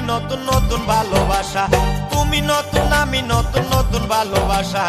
নতুন নতুন ভালোবাসা। তুমি নতুন আমি নতুন নতুন ভালোবাসা।